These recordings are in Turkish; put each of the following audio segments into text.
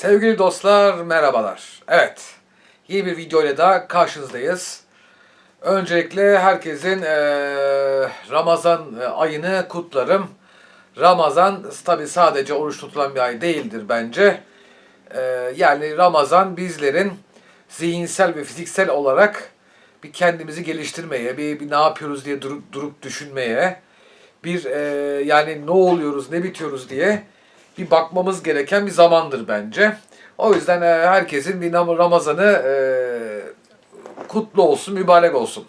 Sevgili dostlar merhabalar. Evet yeni bir video ile daha karşınızdayız. Öncelikle herkesin eee, Ramazan e, ayını kutlarım. Ramazan tabi sadece oruç tutulan bir ay değildir bence. Eee, yani Ramazan bizlerin zihinsel ve fiziksel olarak bir kendimizi geliştirmeye, bir, bir ne yapıyoruz diye durup durup düşünmeye, bir e, yani ne oluyoruz, ne bitiyoruz diye bir bakmamız gereken bir zamandır bence. O yüzden e, herkesin bir Ramazan'ı e, kutlu olsun, mübarek olsun.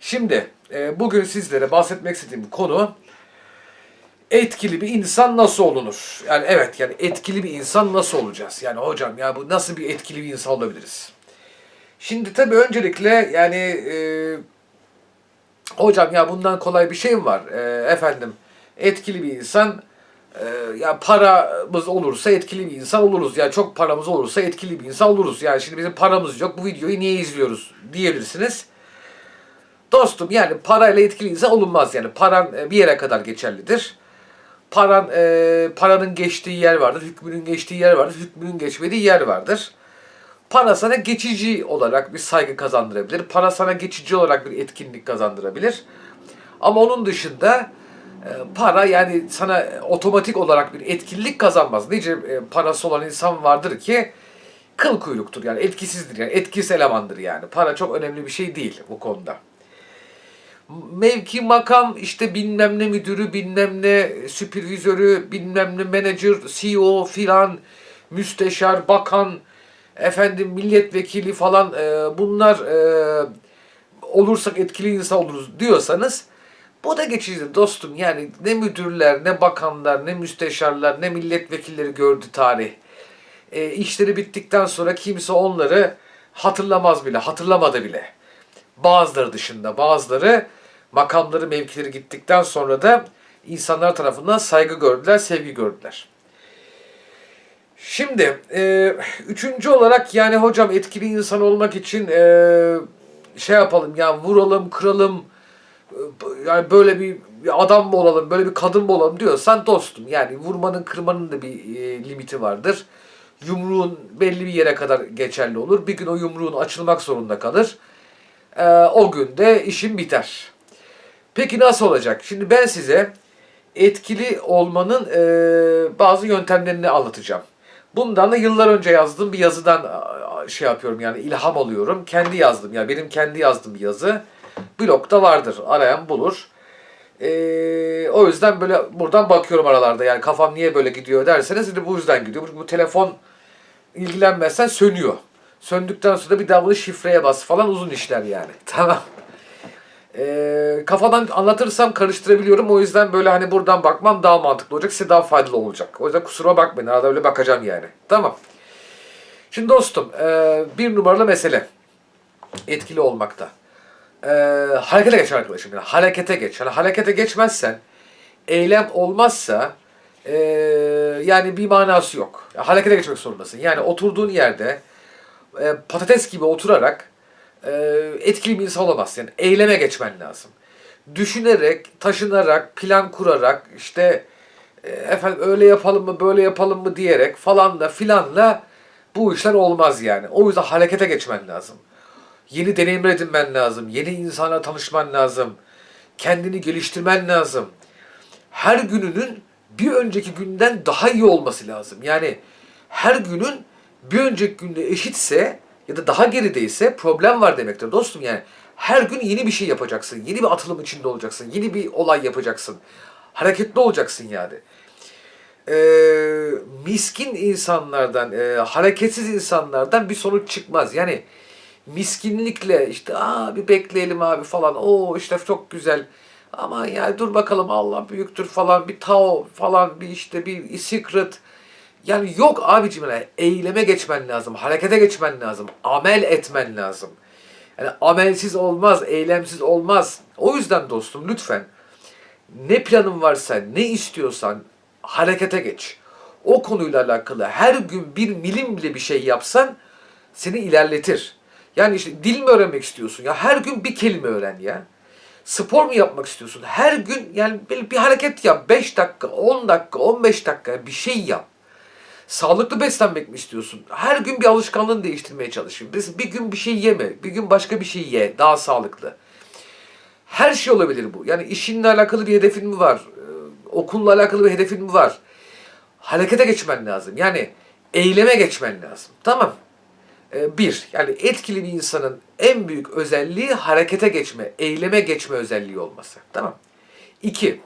Şimdi e, bugün sizlere bahsetmek istediğim konu etkili bir insan nasıl olunur? Yani evet yani etkili bir insan nasıl olacağız? Yani hocam ya bu nasıl bir etkili bir insan olabiliriz? Şimdi tabii öncelikle yani e, hocam ya bundan kolay bir şey mi var? E, efendim etkili bir insan e, ya paramız olursa etkili bir insan oluruz. Yani çok paramız olursa etkili bir insan oluruz. Yani şimdi bizim paramız yok bu videoyu niye izliyoruz diyebilirsiniz. Dostum yani parayla etkili insan olunmaz yani. Paran e, bir yere kadar geçerlidir. Paran, e, paranın geçtiği yer vardır, hükmünün geçtiği yer vardır, hükmünün geçmediği yer vardır. Para sana geçici olarak bir saygı kazandırabilir. Para sana geçici olarak bir etkinlik kazandırabilir. Ama onun dışında para yani sana otomatik olarak bir etkinlik kazanmaz. Nice e, parası olan insan vardır ki kıl kuyruktur yani etkisizdir yani etkisiz elemandır yani. Para çok önemli bir şey değil bu konuda mevki makam işte bilmem ne müdürü bilmem ne süpürvizörü bilmem ne menajer CEO filan müsteşar bakan efendim milletvekili falan e, bunlar e, olursak etkili insan oluruz diyorsanız bu da geçicidir dostum. Yani ne müdürler, ne bakanlar, ne müsteşarlar, ne milletvekilleri gördü tarih. E, işleri bittikten sonra kimse onları hatırlamaz bile, hatırlamadı bile. Bazıları dışında, bazıları makamları, mevkileri gittikten sonra da insanlar tarafından saygı gördüler, sevgi gördüler. Şimdi e, üçüncü olarak yani hocam etkili insan olmak için e, şey yapalım ya vuralım, kıralım, yani böyle bir, adam mı olalım, böyle bir kadın mı olalım diyorsan dostum yani vurmanın, kırmanın da bir e, limiti vardır. Yumruğun belli bir yere kadar geçerli olur. Bir gün o yumruğun açılmak zorunda kalır. E, o gün de işin biter. Peki nasıl olacak? Şimdi ben size etkili olmanın e, bazı yöntemlerini anlatacağım. Bundan da yıllar önce yazdığım bir yazıdan şey yapıyorum yani ilham alıyorum. Kendi yazdım yani benim kendi yazdığım bir yazı. Blogda vardır. Arayan bulur. E, o yüzden böyle buradan bakıyorum aralarda yani kafam niye böyle gidiyor derseniz de bu yüzden gidiyor. Çünkü bu telefon ilgilenmezsen sönüyor. Söndükten sonra bir daha şifreye bas falan uzun işler yani. Tamam. Ee, kafadan anlatırsam karıştırabiliyorum. O yüzden böyle hani buradan bakmam daha mantıklı olacak. Size daha faydalı olacak. O yüzden kusura bakmayın. Arada öyle bakacağım yani. Tamam. Şimdi dostum e, bir numaralı mesele. Etkili olmakta. E, harekete geç arkadaşım. Yani harekete geç. Yani harekete geçmezsen eylem olmazsa e, yani bir manası yok. Harekete geçmek zorundasın. Yani oturduğun yerde e, patates gibi oturarak e, etkili bir insan olamazsın. Yani eyleme geçmen lazım. Düşünerek, taşınarak, plan kurarak, işte e, efendim öyle yapalım mı, böyle yapalım mı diyerek falan da filanla bu işler olmaz yani. O yüzden harekete geçmen lazım. Yeni deneyimler edinmen lazım. Yeni insanla tanışman lazım. Kendini geliştirmen lazım. Her gününün bir önceki günden daha iyi olması lazım. Yani her günün bir önceki günde eşitse ya da daha gerideyse problem var demektir dostum yani. Her gün yeni bir şey yapacaksın. Yeni bir atılım içinde olacaksın. Yeni bir olay yapacaksın. Hareketli olacaksın yani. Ee, miskin insanlardan, e, hareketsiz insanlardan bir sonuç çıkmaz. Yani miskinlikle işte aa bir bekleyelim abi falan. O işte çok güzel. Ama ya dur bakalım Allah büyüktür falan bir Tao falan bir işte bir secret yani yok abicim yani eyleme geçmen lazım, harekete geçmen lazım, amel etmen lazım. Yani amelsiz olmaz, eylemsiz olmaz. O yüzden dostum lütfen ne planın varsa, ne istiyorsan harekete geç. O konuyla alakalı her gün bir milim bile bir şey yapsan seni ilerletir. Yani işte dil mi öğrenmek istiyorsun ya her gün bir kelime öğren ya. Spor mu yapmak istiyorsun? Her gün yani bir, bir hareket yap. 5 dakika, 10 dakika, 15 dakika bir şey yap. Sağlıklı beslenmek mi istiyorsun? Her gün bir alışkanlığını değiştirmeye çalışayım. Bir, gün bir şey yeme, bir gün başka bir şey ye, daha sağlıklı. Her şey olabilir bu. Yani işinle alakalı bir hedefin mi var? Ee, okulla alakalı bir hedefin mi var? Harekete geçmen lazım. Yani eyleme geçmen lazım. Tamam. Ee, bir, yani etkili bir insanın en büyük özelliği harekete geçme, eyleme geçme özelliği olması. Tamam. İki,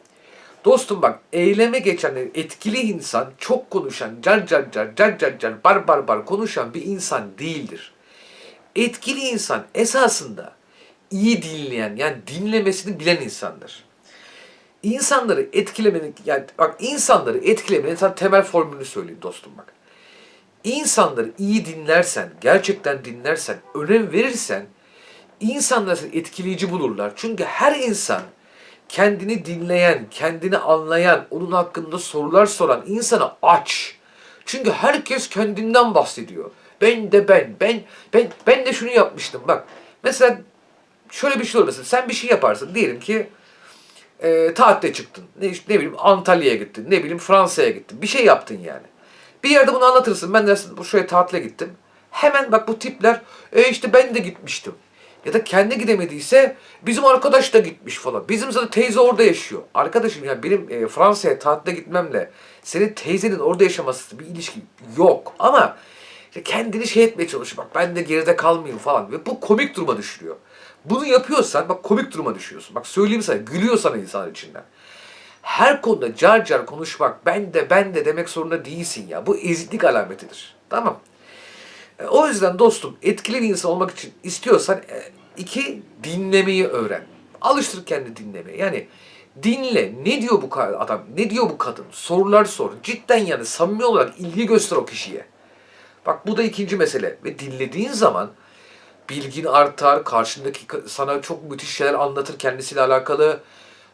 dostum bak eyleme geçen etkili insan, çok konuşan, car car car, car car car, bar bar bar konuşan bir insan değildir. Etkili insan esasında iyi dinleyen, yani dinlemesini bilen insandır. İnsanları etkilemenin, yani bak insanları etkilemenin sana temel formülünü söyleyeyim dostum bak. İnsanları iyi dinlersen, gerçekten dinlersen, önem verirsen insanlar seni etkileyici bulurlar. Çünkü her insan kendini dinleyen, kendini anlayan, onun hakkında sorular soran insana aç. Çünkü herkes kendinden bahsediyor. Ben de ben, ben, ben, ben de şunu yapmıştım. Bak mesela şöyle bir şey olur mesela sen bir şey yaparsın diyelim ki e, tatile çıktın. Ne, ne bileyim Antalya'ya gittin. Ne bileyim Fransa'ya gittin. Bir şey yaptın yani. Bir yerde bunu anlatırsın. Ben dersin şuraya tatile gittim. Hemen bak bu tipler e işte ben de gitmiştim. Ya da kendi gidemediyse bizim arkadaş da gitmiş falan. Bizim zaten teyze orada yaşıyor. Arkadaşım ya benim e, Fransa'ya tatile gitmemle senin teyzenin orada yaşaması bir ilişki yok. Ama işte kendini şey etmeye çalışıyor. Bak ben de geride kalmayayım falan. Ve bu komik duruma düşürüyor. Bunu yapıyorsan bak komik duruma düşüyorsun. Bak söyleyeyim sana gülüyor sana insan içinden. Her konuda car car konuşmak ben de ben de demek zorunda değilsin ya. Bu eziklik alametidir. Tamam. E, O yüzden dostum etkili bir insan olmak için istiyorsan e, iki dinlemeyi öğren. Alıştır kendini dinlemeye. Yani dinle. Ne diyor bu adam? Ne diyor bu kadın? Sorular sor. Cidden yani samimi olarak ilgi göster o kişiye. Bak bu da ikinci mesele. Ve dinlediğin zaman bilgin artar. Karşındaki ka- sana çok müthiş şeyler anlatır kendisiyle alakalı.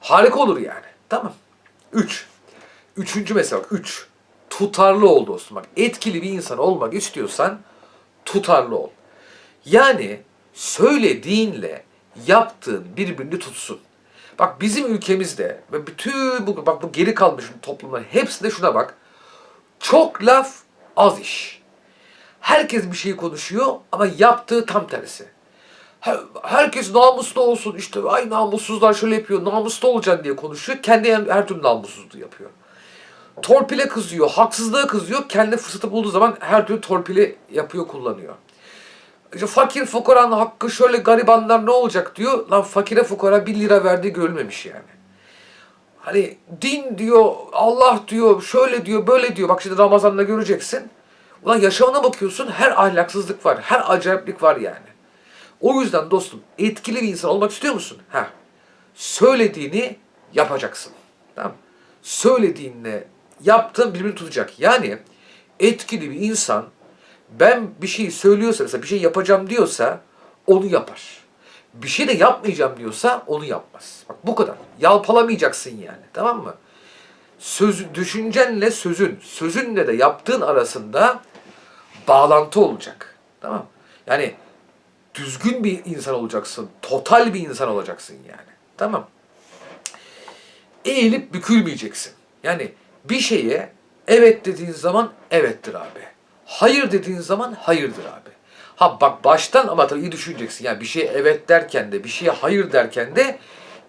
Harika olur yani. Tamam. Üç. Üçüncü mesele bak. Üç. Tutarlı ol dostum. Bak etkili bir insan olmak istiyorsan tutarlı ol. Yani söylediğinle yaptığın birbirini tutsun. Bak bizim ülkemizde ve bütün bu bak bu geri kalmış toplumların hepsinde şuna bak. Çok laf az iş. Herkes bir şey konuşuyor ama yaptığı tam tersi. Her- Herkes namuslu olsun işte ay namussuzlar şöyle yapıyor namuslu olacaksın diye konuşuyor. Kendi her türlü namussuzluğu yapıyor. Torpile kızıyor, haksızlığa kızıyor. Kendi fırsatı bulduğu zaman her türlü torpili yapıyor, kullanıyor. İşte fakir fukaranın hakkı şöyle garibanlar ne olacak diyor. Lan fakire fukara bir lira verdiği görülmemiş yani. Hani din diyor, Allah diyor, şöyle diyor, böyle diyor. Bak şimdi Ramazan'da göreceksin. Ulan yaşamına bakıyorsun her ahlaksızlık var, her acayiplik var yani. O yüzden dostum etkili bir insan olmak istiyor musun? Ha. Söylediğini yapacaksın. Tamam? Söylediğinle yaptığın birbirini tutacak. Yani etkili bir insan ben bir şey söylüyorsa mesela bir şey yapacağım diyorsa onu yapar. Bir şey de yapmayacağım diyorsa onu yapmaz. Bak bu kadar. Yalpalamayacaksın yani. Tamam mı? Söz, düşüncenle sözün, sözünle de yaptığın arasında bağlantı olacak. Tamam? Yani düzgün bir insan olacaksın. Total bir insan olacaksın yani. Tamam. Eğilip bükülmeyeceksin. Yani bir şeye evet dediğin zaman evettir abi. Hayır dediğin zaman hayırdır abi. Ha bak baştan ama tabii iyi düşüneceksin. Yani bir şeye evet derken de bir şeye hayır derken de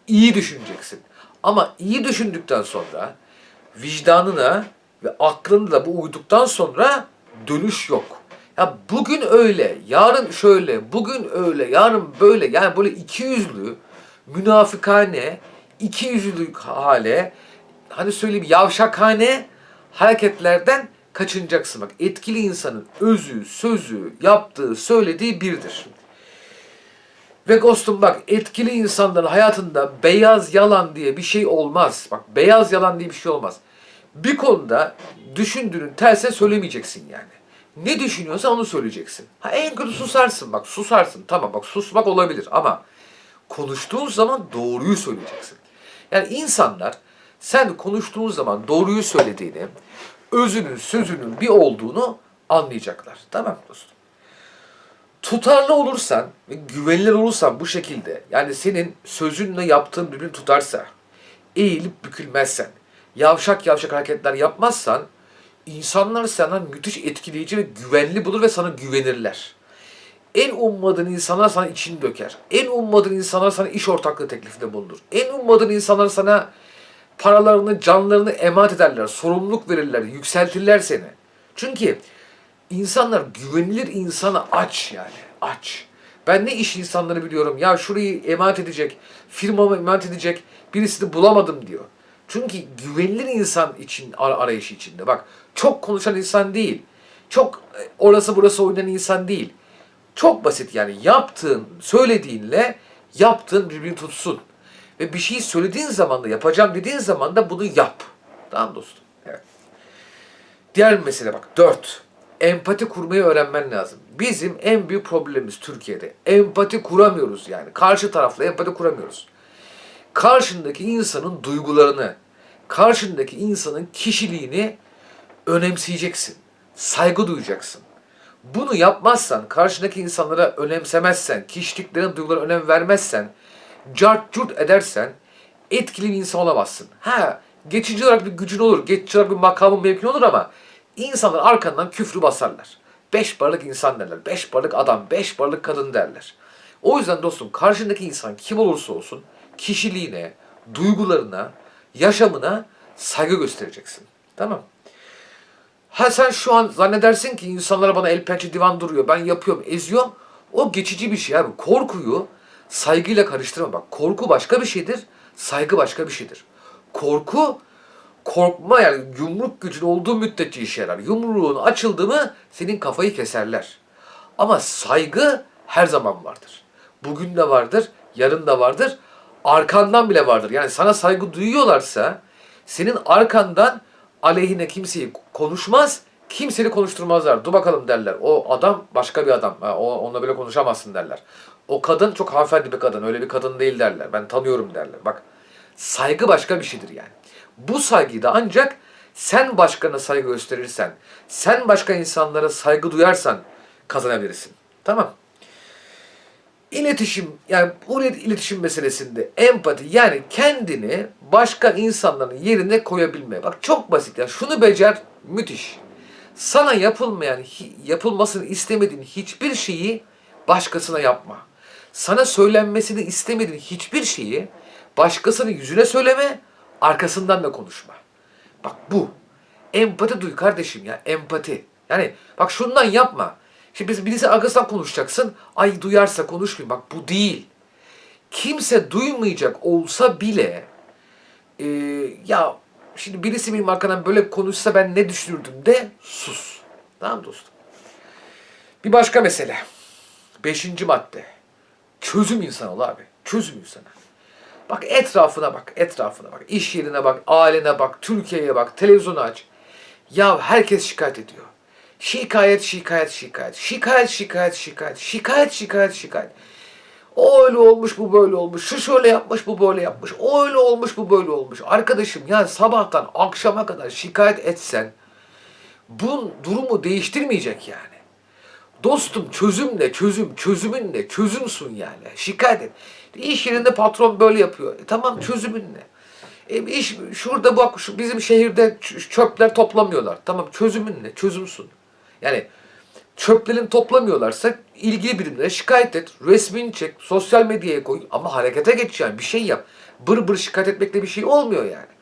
iyi düşüneceksin. Ama iyi düşündükten sonra vicdanına ve aklına da bu uyduktan sonra dönüş yok. Ya bugün öyle, yarın şöyle, bugün öyle, yarın böyle. Yani böyle iki yüzlü, münafıkane, iki yüzlülük hale, hani söyleyeyim yavşakhane hareketlerden kaçınacaksın. Bak etkili insanın özü, sözü, yaptığı, söylediği birdir. Ve dostum bak etkili insanların hayatında beyaz yalan diye bir şey olmaz. Bak beyaz yalan diye bir şey olmaz. Bir konuda düşündüğünün tersine söylemeyeceksin yani. Ne düşünüyorsan onu söyleyeceksin. Ha en kötü susarsın bak susarsın tamam bak susmak olabilir ama konuştuğun zaman doğruyu söyleyeceksin. Yani insanlar sen konuştuğun zaman doğruyu söylediğini, özünün sözünün bir olduğunu anlayacaklar. Tamam dostum tutarlı olursan ve güvenilir olursan bu şekilde yani senin sözünle yaptığın birbirini tutarsa eğilip bükülmezsen yavşak yavşak hareketler yapmazsan insanlar senden müthiş etkileyici ve güvenli bulur ve sana güvenirler. En ummadığın insanlar sana için döker. En ummadığın insanlar sana iş ortaklığı teklifinde bulunur. En ummadığın insanlar sana paralarını, canlarını emanet ederler, sorumluluk verirler, yükseltirler seni. Çünkü insanlar güvenilir insana aç yani, aç. Ben ne iş insanları biliyorum, ya şurayı emanet edecek, firmamı emanet edecek birisini bulamadım diyor. Çünkü güvenilir insan için ar- arayışı içinde. Bak çok konuşan insan değil, çok e, orası burası oynayan insan değil. Çok basit yani yaptığın, söylediğinle yaptığın birbirini tutsun. Ve bir şeyi söylediğin zaman da yapacağım dediğin zaman da bunu yap. Tamam dostum? Evet. Diğer mesele bak. Dört. Empati kurmayı öğrenmen lazım. Bizim en büyük problemimiz Türkiye'de. Empati kuramıyoruz yani. Karşı tarafla empati kuramıyoruz. Karşındaki insanın duygularını, karşındaki insanın kişiliğini önemseyeceksin. Saygı duyacaksın. Bunu yapmazsan, karşındaki insanlara önemsemezsen, kişiliklerine, duygularına önem vermezsen, cart curt edersen etkili bir insan olamazsın. Ha, geçici olarak bir gücün olur, geçici olarak bir makamın mevkin olur ama insanlar arkandan küfrü basarlar. Beş paralık insan derler, beş paralık adam, beş paralık kadın derler. O yüzden dostum karşındaki insan kim olursa olsun kişiliğine, duygularına, yaşamına saygı göstereceksin. Tamam Ha sen şu an zannedersin ki insanlara bana el pençe divan duruyor. Ben yapıyorum, eziyorum. O geçici bir şey abi. Korkuyu saygıyla karıştırma. Bak korku başka bir şeydir. Saygı başka bir şeydir. Korku korkma yani yumruk gücün olduğu müddetçe işe yarar. Yumruğun açıldı mı senin kafayı keserler. Ama saygı her zaman vardır. Bugün de vardır, yarın da vardır. Arkandan bile vardır. Yani sana saygı duyuyorlarsa senin arkandan aleyhine kimseyi konuşmaz, kimseyi konuşturmazlar. Dur bakalım derler. O adam başka bir adam. O, onunla bile konuşamazsın derler. O kadın çok hanımefendi bir kadın. Öyle bir kadın değil derler. Ben tanıyorum derler. Bak saygı başka bir şeydir yani. Bu saygıyı da ancak sen başkana saygı gösterirsen, sen başka insanlara saygı duyarsan kazanabilirsin. Tamam. İletişim yani bu ilet- iletişim meselesinde empati yani kendini başka insanların yerine koyabilme. Bak çok basit ya. Şunu becer müthiş. Sana yapılmayan, yapılmasını istemediğin hiçbir şeyi başkasına yapma. Sana söylenmesini istemediğin hiçbir şeyi başkasının yüzüne söyleme, arkasından da konuşma. Bak bu. Empati duy kardeşim ya, empati. Yani bak şundan yapma. Şimdi biz birisi arkasından konuşacaksın. Ay duyarsa konuşmayayım. Bak bu değil. Kimse duymayacak olsa bile e, ya şimdi birisi benim arkadan böyle konuşsa ben ne düşünürdüm de sus. Tamam dostum? Bir başka mesele. Beşinci madde. Çözüm insanı ol abi. Çözüm insanı. Bak etrafına bak, etrafına bak. İş yerine bak, ailene bak, Türkiye'ye bak, televizyonu aç. Ya herkes şikayet ediyor. Şikayet, şikayet, şikayet. Şikayet, şikayet, şikayet. Şikayet, şikayet, şikayet. O öyle olmuş, bu böyle olmuş. Şu şöyle yapmış, bu böyle yapmış. O öyle olmuş, bu böyle olmuş. Arkadaşım ya sabahtan akşama kadar şikayet etsen bu durumu değiştirmeyecek yani. Dostum çözüm ne? Çözüm. Çözümün ne? Çözümsün yani. Şikayet et. İş yerinde patron böyle yapıyor. E, tamam çözümün ne? E, iş şurada bak şu bizim şehirde çöpler toplamıyorlar. Tamam çözümün ne? Çözümsün. Yani çöplerini toplamıyorlarsa ilgili birimlere şikayet et. Resmini çek. Sosyal medyaya koy. Ama harekete geç yani. Bir şey yap. Bır bır şikayet etmekle bir şey olmuyor yani.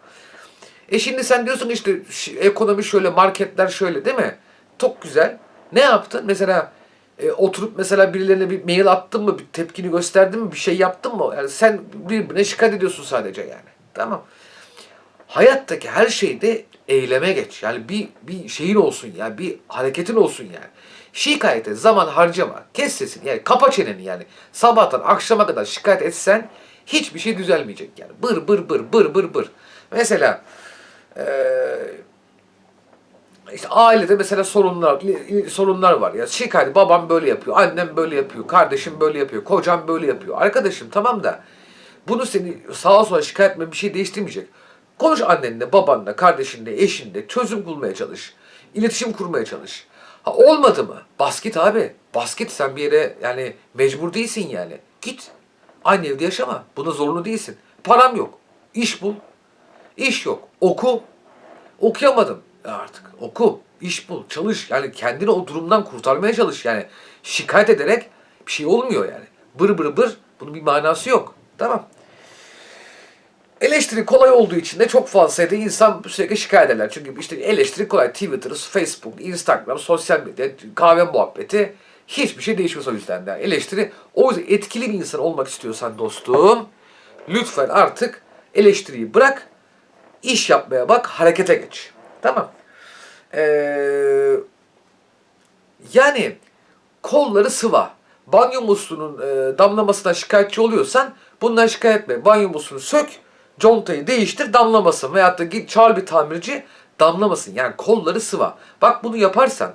E şimdi sen diyorsun işte ekonomi şöyle, marketler şöyle değil mi? Çok güzel. Ne yaptın? Mesela e, oturup mesela birilerine bir mail attın mı, bir tepkini gösterdin mi, bir şey yaptın mı? Yani sen birbirine şikayet ediyorsun sadece yani. Tamam. Hayattaki her şeyde eyleme geç. Yani bir bir şeyin olsun ya, bir hareketin olsun yani. Şikayete zaman harcama. Kes sesini yani kapa çeneni yani. Sabahtan akşama kadar şikayet etsen hiçbir şey düzelmeyecek yani. Bır bır bır bır bır bır. Mesela eee işte ailede mesela sorunlar sorunlar var ya şikayet babam böyle yapıyor, annem böyle yapıyor, kardeşim böyle yapıyor, kocam böyle yapıyor. Arkadaşım tamam da bunu seni sağa sola şikayet etme bir şey değiştirmeyecek. Konuş annenle, babanla, kardeşinle, eşinle çözüm bulmaya çalış. İletişim kurmaya çalış. Ha olmadı mı? Bas git abi. Bas git sen bir yere yani mecbur değilsin yani. Git. Aynı evde yaşama. Buna zorunlu değilsin. Param yok. İş bul. İş yok. Oku. Okuyamadım. artık. Oku, iş bul, çalış. Yani kendini o durumdan kurtarmaya çalış. Yani şikayet ederek bir şey olmuyor yani. Bır bır bır bunun bir manası yok. Tamam. Eleştiri kolay olduğu için de çok fazla sayıda insan sürekli şikayet ederler. Çünkü işte eleştiri kolay. Twitter, Facebook, Instagram, sosyal medya, kahve muhabbeti hiçbir şey değişmez o yüzden de. Eleştiri o yüzden etkili bir insan olmak istiyorsan dostum lütfen artık eleştiriyi bırak iş yapmaya bak harekete geç. Tamam. Ee, yani kolları sıva. Banyo musluğunun e, damlamasından şikayetçi oluyorsan bundan şikayet etme. Banyo musluğunu sök, contayı değiştir damlamasın. Veyahut da git çağır bir tamirci damlamasın. Yani kolları sıva. Bak bunu yaparsan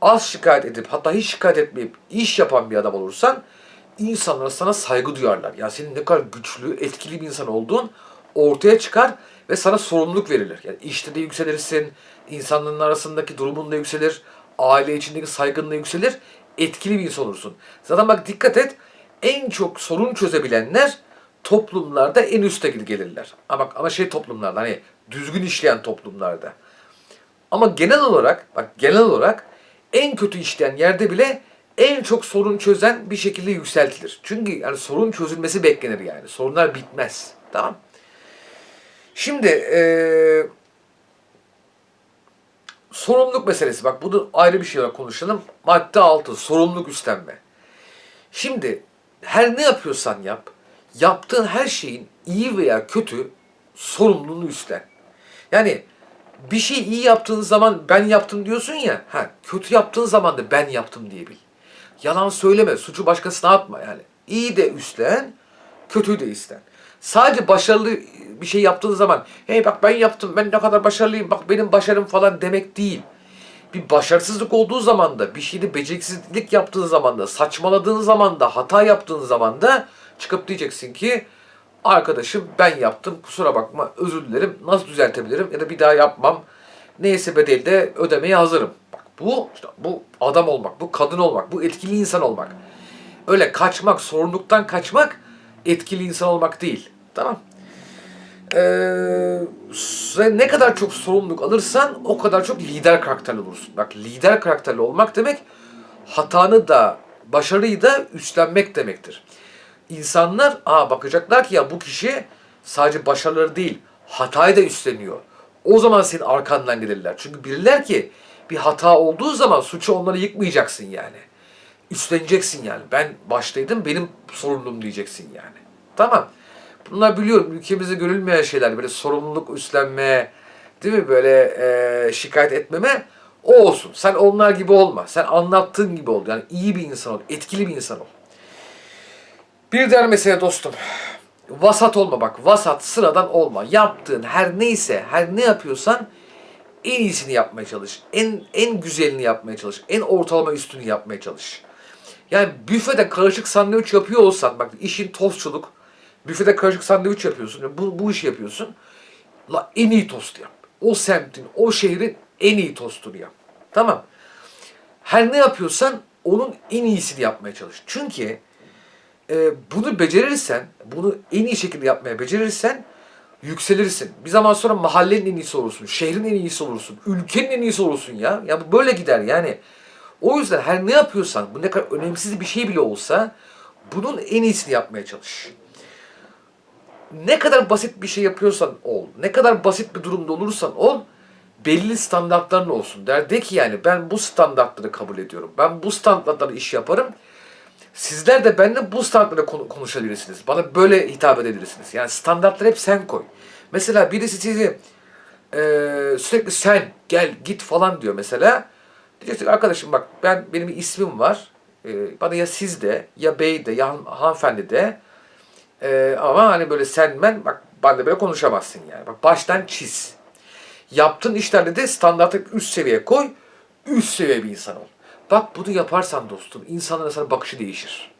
az şikayet edip hatta hiç şikayet etmeyip iş yapan bir adam olursan insanlar sana saygı duyarlar. Ya senin ne kadar güçlü, etkili bir insan olduğun ortaya çıkar ve sana sorumluluk verilir. Yani işte de yükselirsin, insanların arasındaki durumun da yükselir, aile içindeki saygın da yükselir, etkili bir insan olursun. Zaten bak dikkat et, en çok sorun çözebilenler toplumlarda en üste gelirler. Ama bak ama şey toplumlarda hani düzgün işleyen toplumlarda. Ama genel olarak bak genel olarak en kötü işleyen yerde bile en çok sorun çözen bir şekilde yükseltilir. Çünkü yani sorun çözülmesi beklenir yani. Sorunlar bitmez. Tamam. Şimdi eee sorumluluk meselesi. Bak bunu ayrı bir şey olarak konuşalım. Madde 6. Sorumluluk üstlenme. Şimdi her ne yapıyorsan yap, yaptığın her şeyin iyi veya kötü sorumluluğunu üstlen. Yani bir şey iyi yaptığın zaman ben yaptım diyorsun ya, ha, kötü yaptığın zaman da ben yaptım diye bil. Yalan söyleme, suçu başkasına atma yani. İyi de üstlen, kötüyü de üstlen. Sadece başarılı bir şey yaptığın zaman, hey bak ben yaptım, ben ne kadar başarılıyım, bak benim başarım falan demek değil. Bir başarısızlık olduğu zaman da, bir şeyde beceriksizlik yaptığın zaman da, saçmaladığın zaman da, hata yaptığın zaman da çıkıp diyeceksin ki arkadaşım ben yaptım kusura bakma özür dilerim nasıl düzeltebilirim ya da bir daha yapmam neyse bedeli de ödemeye hazırım. Bak bu işte bu adam olmak, bu kadın olmak, bu etkili insan olmak. Öyle kaçmak, sorumluluktan kaçmak etkili insan olmak değil. Tamam. Ee, ne kadar çok sorumluluk alırsan o kadar çok lider karakterli olursun. Bak lider karakterli olmak demek hatanı da başarıyı da üstlenmek demektir. İnsanlar aa bakacaklar ki ya bu kişi sadece başarıları değil hatayı da üstleniyor. O zaman senin arkandan gelirler. Çünkü bilirler ki bir hata olduğu zaman suçu onları yıkmayacaksın yani. Üstleneceksin yani. Ben baştaydım benim sorumluluğum diyeceksin yani. Tamam. Bunlar biliyorum ülkemizde görülmeyen şeyler. Böyle sorumluluk üstlenme, değil mi? Böyle e, şikayet etmeme. O olsun. Sen onlar gibi olma. Sen anlattığın gibi ol. Yani iyi bir insan ol. Etkili bir insan ol. Bir diğer mesele dostum. Vasat olma bak. Vasat sıradan olma. Yaptığın her neyse, her ne yapıyorsan en iyisini yapmaya çalış. En en güzelini yapmaya çalış. En ortalama üstünü yapmaya çalış. Yani büfede karışık sandviç yapıyor olsan bak işin tostçuluk. Büfede karışık sandviç yapıyorsun. Bu, bu işi yapıyorsun. La en iyi tost yap. O semtin, o şehrin en iyi tostunu yap. Tamam. Her ne yapıyorsan onun en iyisini yapmaya çalış. Çünkü e, bunu becerirsen, bunu en iyi şekilde yapmaya becerirsen yükselirsin. Bir zaman sonra mahallenin en iyisi olursun, şehrin en iyisi olursun, ülkenin en iyisi olursun ya. Ya bu böyle gider yani. O yüzden her ne yapıyorsan, bu ne kadar önemsiz bir şey bile olsa bunun en iyisini yapmaya çalış. Ne kadar basit bir şey yapıyorsan ol, ne kadar basit bir durumda olursan ol, belli standartların olsun. Der de ki yani ben bu standartları kabul ediyorum. Ben bu standartları iş yaparım. Sizler de benimle bu standartlara konu- konuşabilirsiniz. Bana böyle hitap edebilirsiniz. Yani standartları hep sen koy. Mesela birisi sizi e, sürekli sen gel git falan diyor mesela. Diyeceksin arkadaşım bak ben benim bir ismim var. E, bana ya siz de ya bey de ya han- hanımefendi de e, ama hani böyle sen ben bak benimle böyle konuşamazsın yani. Bak baştan çiz. Yaptığın işlerde de standartı üst seviye koy. Üst seviye bir insan ol. Bak bunu yaparsan dostum insanların sana bakışı değişir.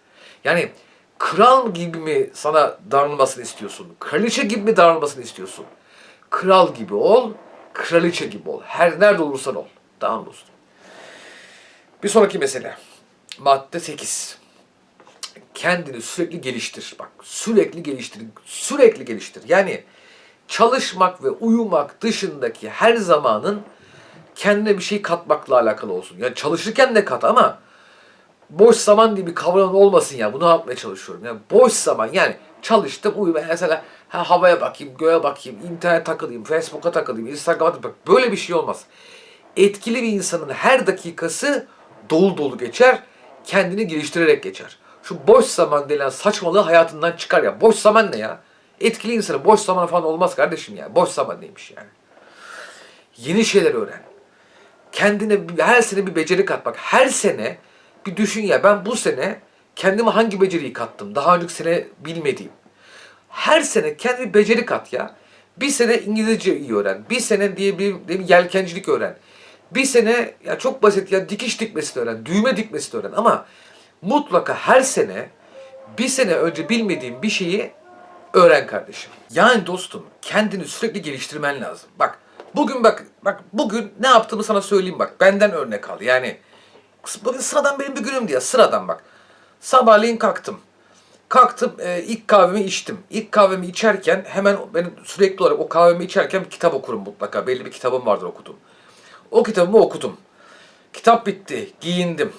Yani kral gibi mi sana davranılmasını istiyorsun? Kraliçe gibi mi davranılmasını istiyorsun? Kral gibi ol, kraliçe gibi ol. Her nerede olursan ol. Tamam dostum. Bir sonraki mesele. Madde 8. Kendini sürekli geliştir. Bak sürekli geliştir. Sürekli geliştir. Yani çalışmak ve uyumak dışındaki her zamanın kendine bir şey katmakla alakalı olsun. Yani çalışırken de kat ama boş zaman diye bir kavram olmasın ya. Bunu yapmaya çalışıyorum. Yani boş zaman yani çalıştım uyuma mesela ha, havaya bakayım, göğe bakayım, internet takılayım, Facebook'a takılayım, Instagram'a takılayım. Bak böyle bir şey olmaz. Etkili bir insanın her dakikası dolu dolu geçer, kendini geliştirerek geçer. Şu boş zaman denilen saçmalığı hayatından çıkar ya. Boş zaman ne ya? Etkili insanın boş zaman falan olmaz kardeşim ya. Boş zaman neymiş yani? Yeni şeyler öğren. Kendine her sene bir beceri katmak. Her sene bir düşün ya ben bu sene kendime hangi beceriyi kattım? Daha önceki sene bilmediğim. Her sene kendi beceri kat ya. Bir sene İngilizce iyi öğren. Bir sene diye bir, diye bir yelkencilik öğren. Bir sene ya çok basit ya dikiş dikmesini öğren. Düğme dikmesini öğren. Ama mutlaka her sene bir sene önce bilmediğin bir şeyi öğren kardeşim. Yani dostum kendini sürekli geliştirmen lazım. Bak bugün bak bak bugün ne yaptığımı sana söyleyeyim bak. Benden örnek al. Yani bugün sıradan benim bir günüm diye sıradan bak. Sabahleyin kalktım. Kalktım e, ilk kahvemi içtim. İlk kahvemi içerken hemen benim sürekli olarak o kahvemi içerken bir kitap okurum mutlaka. Belli bir kitabım vardır okudum. O kitabımı okudum. Kitap bitti. Giyindim.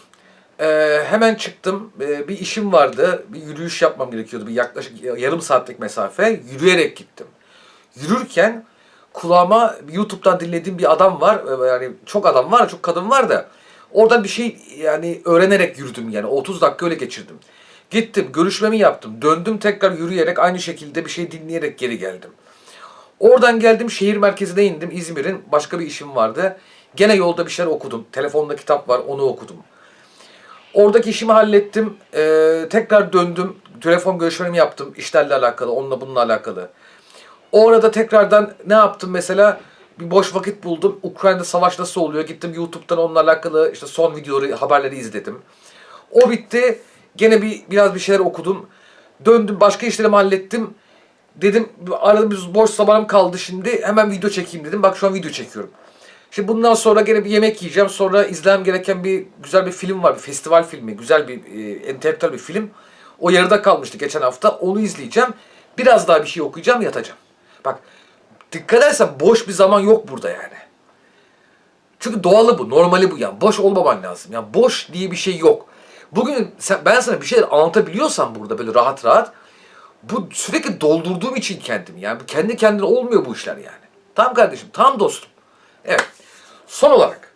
Ee, hemen çıktım. Ee, bir işim vardı. Bir yürüyüş yapmam gerekiyordu. Bir yaklaşık yarım saatlik mesafe. Yürüyerek gittim. Yürürken kulağıma YouTube'dan dinlediğim bir adam var. Ee, Yani çok adam var, çok kadın var da. Oradan bir şey yani öğrenerek yürüdüm yani. 30 dakika öyle geçirdim. Gittim, görüşmemi yaptım. Döndüm tekrar yürüyerek aynı şekilde bir şey dinleyerek geri geldim. Oradan geldim şehir merkezine indim İzmir'in. Başka bir işim vardı. Gene yolda bir şeyler okudum. Telefonda kitap var onu okudum. Oradaki işimi hallettim. Ee, tekrar döndüm. Telefon görüşmelerimi yaptım. işlerle alakalı, onunla bununla alakalı. Orada tekrardan ne yaptım mesela? Bir boş vakit buldum. Ukrayna'da savaş nasıl oluyor? Gittim YouTube'dan onunla alakalı işte son videoları, haberleri izledim. O bitti. Gene bir biraz bir şeyler okudum. Döndüm başka işlerimi hallettim. Dedim arada bir boş zamanım kaldı şimdi. Hemen video çekeyim dedim. Bak şu an video çekiyorum. Şimdi bundan sonra gene bir yemek yiyeceğim. Sonra izlemem gereken bir güzel bir film var. Bir festival filmi. Güzel bir e, entelektüel bir film. O yarıda kalmıştı geçen hafta. Onu izleyeceğim. Biraz daha bir şey okuyacağım yatacağım. Bak dikkat edersen boş bir zaman yok burada yani. Çünkü doğalı bu, normali bu yani. Boş olmaman lazım. Yani boş diye bir şey yok. Bugün sen, ben sana bir şeyler anlatabiliyorsam burada böyle rahat rahat bu sürekli doldurduğum için kendimi. Yani kendi kendine olmuyor bu işler yani. Tamam kardeşim, tam dostum. Evet. Son olarak,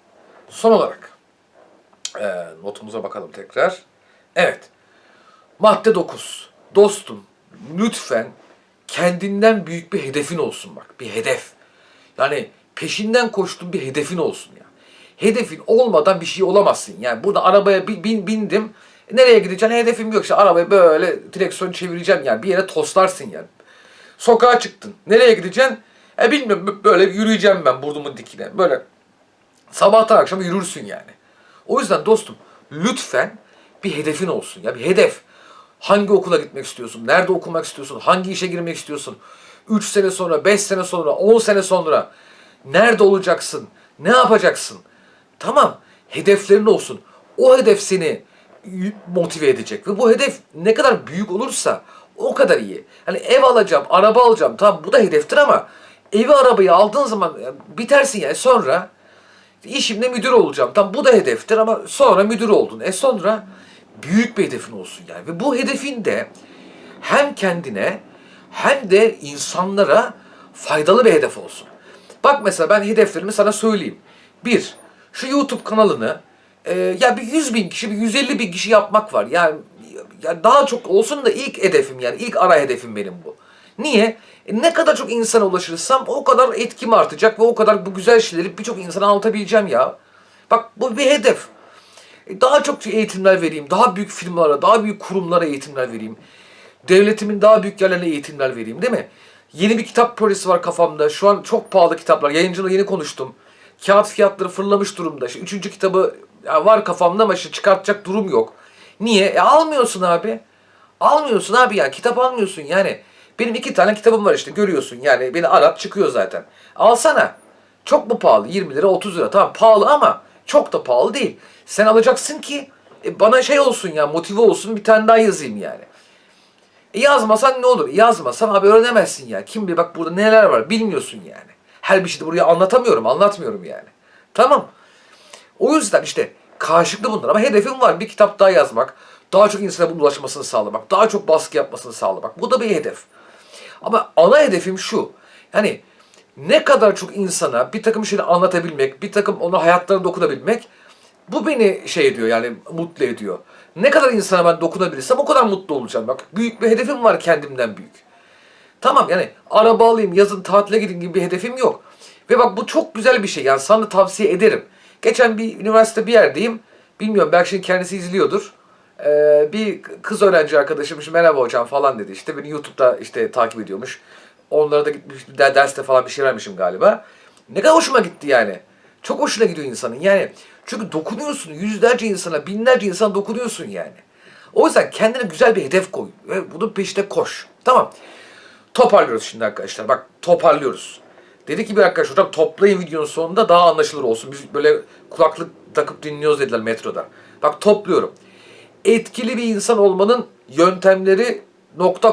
son olarak eee, notumuza bakalım tekrar. Evet. Madde 9. Dostum, lütfen kendinden büyük bir hedefin olsun bak. Bir hedef. Yani peşinden koştuğun bir hedefin olsun ya. Hedefin olmadan bir şey olamazsın. Yani burada arabaya bin, bin- bindim. Nereye gideceğim? Hedefim yok. İşte arabayı böyle direksiyon çevireceğim yani. Bir yere toslarsın yani. Sokağa çıktın. Nereye gideceksin? E bilmiyorum böyle yürüyeceğim ben burnumun dikine. Böyle sabahtan akşama yürürsün yani. O yüzden dostum lütfen bir hedefin olsun ya bir hedef. Hangi okula gitmek istiyorsun? Nerede okumak istiyorsun? Hangi işe girmek istiyorsun? 3 sene sonra, 5 sene sonra, 10 sene sonra nerede olacaksın? Ne yapacaksın? Tamam. Hedeflerin olsun. O hedef seni motive edecek ve bu hedef ne kadar büyük olursa o kadar iyi. Hani ev alacağım, araba alacağım. Tamam bu da hedeftir ama evi arabayı aldığın zaman ya, bitersin yani sonra işimde müdür olacağım. Tam bu da hedeftir ama sonra müdür oldun. E sonra büyük bir hedefin olsun yani. Ve bu hedefin de hem kendine hem de insanlara faydalı bir hedef olsun. Bak mesela ben hedeflerimi sana söyleyeyim. Bir, şu YouTube kanalını e, ya bir 100 bin kişi, bir 150 bin kişi yapmak var. Yani, ya daha çok olsun da ilk hedefim yani ilk ara hedefim benim bu. Niye? E, ne kadar çok insana ulaşırsam o kadar etkim artacak ve o kadar bu güzel şeyleri birçok insana anlatabileceğim ya. Bak bu bir hedef. Daha çok eğitimler vereyim, daha büyük firmalara, daha büyük kurumlara eğitimler vereyim. Devletimin daha büyük yerlerine eğitimler vereyim değil mi? Yeni bir kitap projesi var kafamda. Şu an çok pahalı kitaplar. Yayıncıyla yeni konuştum. Kağıt fiyatları fırlamış durumda. İşte üçüncü kitabı var kafamda ama işte çıkartacak durum yok. Niye? E almıyorsun abi. Almıyorsun abi ya. Kitap almıyorsun yani. Benim iki tane kitabım var işte görüyorsun. Yani beni arat çıkıyor zaten. Alsana. Çok mu pahalı? 20 lira 30 lira. Tamam pahalı ama çok da pahalı değil. Sen alacaksın ki e, bana şey olsun ya motive olsun bir tane daha yazayım yani. E yazmasan ne olur? Yazmasan abi öğrenemezsin ya. Kim bilir bak burada neler var bilmiyorsun yani. Her bir şeyi de buraya anlatamıyorum, anlatmıyorum yani. Tamam. O yüzden işte karşılıklı bunlar ama hedefim var. Bir kitap daha yazmak, daha çok insana bunun ulaşmasını sağlamak, daha çok baskı yapmasını sağlamak. Bu da bir hedef. Ama ana hedefim şu. Yani ne kadar çok insana bir takım şeyleri anlatabilmek, bir takım ona hayatlarına dokunabilmek bu beni şey ediyor yani mutlu ediyor. Ne kadar insana ben dokunabilirsem o kadar mutlu olacağım. Bak büyük bir hedefim var kendimden büyük. Tamam yani araba alayım yazın tatile gideyim gibi bir hedefim yok. Ve bak bu çok güzel bir şey yani sana tavsiye ederim. Geçen bir üniversite bir yerdeyim. Bilmiyorum belki şimdi kendisi izliyordur. Ee, bir kız öğrenci arkadaşım merhaba hocam falan dedi işte beni YouTube'da işte takip ediyormuş. Onlara da gitmiş derste falan bir şey vermişim galiba. Ne kadar hoşuma gitti yani. Çok hoşuna gidiyor insanın yani. Çünkü dokunuyorsun yüzlerce insana binlerce insana dokunuyorsun yani. O yüzden kendine güzel bir hedef koy ve bunun peşinde koş. Tamam. Toparlıyoruz şimdi arkadaşlar. Bak toparlıyoruz. Dedi ki bir arkadaş hocam toplayın videonun sonunda daha anlaşılır olsun. Biz böyle kulaklık takıp dinliyoruz dediler metroda. Bak topluyorum. Etkili bir insan olmanın yöntemleri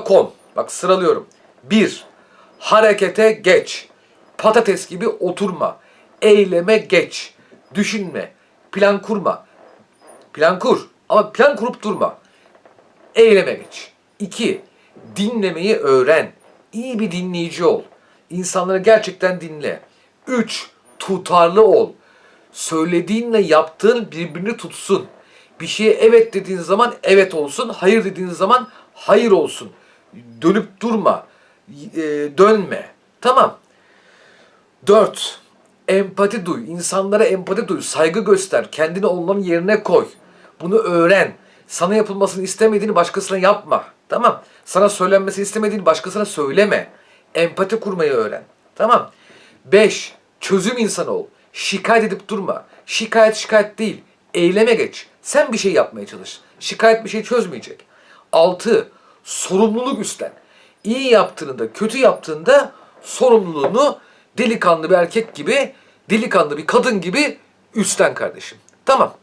.com. Bak sıralıyorum. 1. Harekete geç. Patates gibi oturma. Eyleme geç. Düşünme. Plan kurma. Plan kur. Ama plan kurup durma. Eyleme geç. 2. Dinlemeyi öğren. İyi bir dinleyici ol. İnsanları gerçekten dinle. 3. Tutarlı ol. Söylediğinle yaptığın birbirini tutsun. Bir şeye evet dediğin zaman evet olsun, hayır dediğin zaman hayır olsun. Dönüp durma. E, dönme. Tamam. 4. Empati duy. İnsanlara empati duy. Saygı göster. Kendini onların yerine koy. Bunu öğren. Sana yapılmasını istemediğini başkasına yapma. Tamam. Sana söylenmesini istemediğini başkasına söyleme. Empati kurmayı öğren. Tamam. 5. Çözüm insanı ol. Şikayet edip durma. Şikayet şikayet değil. Eyleme geç. Sen bir şey yapmaya çalış. Şikayet bir şey çözmeyecek. 6. Sorumluluk üstlen. İyi yaptığında, kötü yaptığında sorumluluğunu delikanlı bir erkek gibi, delikanlı bir kadın gibi üstlen kardeşim. Tamam.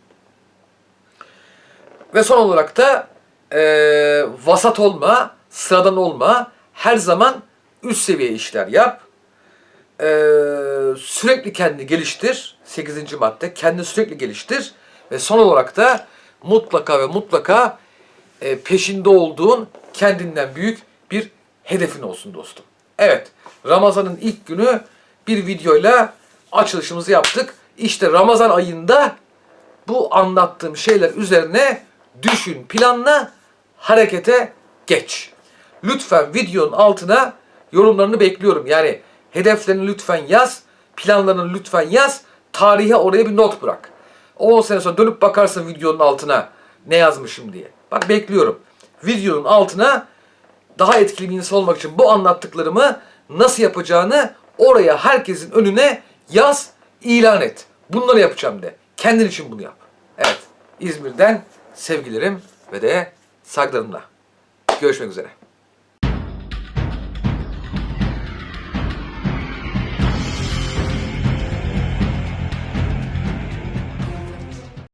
Ve son olarak da eee, vasat olma, sıradan olma, her zaman üst seviye işler yap. Eee, sürekli kendini geliştir. 8. madde. Kendini sürekli geliştir. Ve son olarak da mutlaka ve mutlaka e, peşinde olduğun kendinden büyük bir hedefin olsun dostum. Evet, Ramazan'ın ilk günü bir videoyla açılışımızı yaptık. İşte Ramazan ayında bu anlattığım şeyler üzerine düşün, planla, harekete geç. Lütfen videonun altına yorumlarını bekliyorum. Yani hedeflerini lütfen yaz, planlarını lütfen yaz, tarihe oraya bir not bırak. 10 sene sonra dönüp bakarsın videonun altına ne yazmışım diye. Bak bekliyorum. Videonun altına daha etkili bir insan olmak için bu anlattıklarımı nasıl yapacağını oraya herkesin önüne yaz, ilan et. Bunları yapacağım de. Kendin için bunu yap. Evet. İzmir'den sevgilerim ve de saygılarımla. Görüşmek üzere.